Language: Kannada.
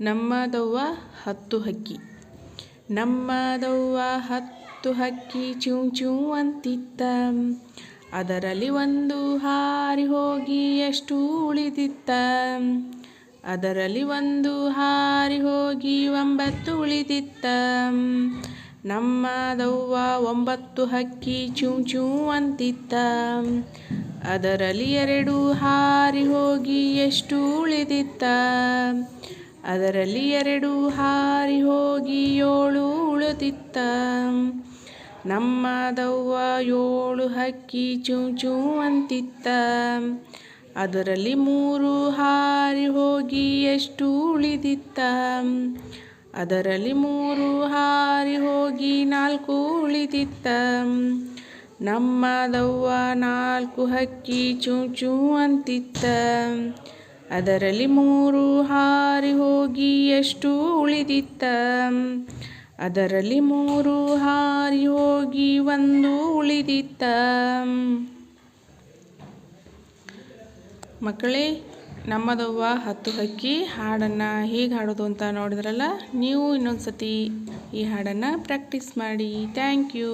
ನಮ್ಮದವ್ವ ಹತ್ತು ಹಕ್ಕಿ. ನಮ್ಮದವ್ವ ಹತ್ತು ಹಕ್ಕಿ ಚೂ ಚೂ ಅಂತಿತ್ತ. ಅದರಲ್ಲಿ ಒಂದು ಹಾರಿ ಹೋಗಿ ಎಷ್ಟು ಉಳಿದಿತ್ತ. ಅದರಲ್ಲಿ ಒಂದು ಹಾರಿ ಹೋಗಿ ಒಂಬತ್ತು ಉಳಿದಿತ್ತ. ನಮ್ಮದವ್ವ ಒಂಬತ್ತು ಹಕ್ಕಿ ಚೂ ಚೂ ಅಂತಿತ್ತ. ಅದರಲ್ಲಿ ಎರಡು ಹಾರಿ ಹೋಗಿ ಎಷ್ಟು ಉಳಿದಿತ್ತ. ಅದರಲ್ಲಿ ಎರಡು ಹಾರಿ ಹೋಗಿ ಏಳು ಉಳುತ್ತಿತ್ತ ನಮ್ಮ ದವ್ವ ಏಳು ಹಕ್ಕಿ ಚೂ ಚೂ ಅಂತಿತ್ತ. ಅದರಲ್ಲಿ ಮೂರು ಹಾರಿ ಹೋಗಿ ಎಷ್ಟು ಉಳಿದಿತ್ತ. ಅದರಲ್ಲಿ ಮೂರು ಹಾರಿ ಹೋಗಿ ನಾಲ್ಕು ಉಳಿದಿತ್ತ. ನಮ್ಮದವ್ವ ನಾಲ್ಕು ಹಕ್ಕಿ ಚೂ ಚೂ ಅಂತಿತ್ತ. ಅದರಲ್ಲಿ ಮೂರು ಹಾರಿ ಹೋಗಿ ಎಷ್ಟು ಉಳಿದಿತ್ತ? ಅದರಲ್ಲಿ ಮೂರು ಹಾರಿ ಹೋಗಿ ಒಂದು ಉಳಿದಿತ್ತ? ಮಕ್ಕಳೇ ನಮ್ಮದವ್ವ ಹತ್ತು ಹಕ್ಕಿ ಹಾಡನ್ನು ಹೇಗೆ ಹಾಡೋದು ಅಂತ ನೋಡಿದ್ರಲ್ಲ, ನೀವು ಇನ್ನೊಂದು ಸತಿ ಈ ಹಾಡನ್ನು ಪ್ರಾಕ್ಟೀಸ್ ಮಾಡಿ. Thank you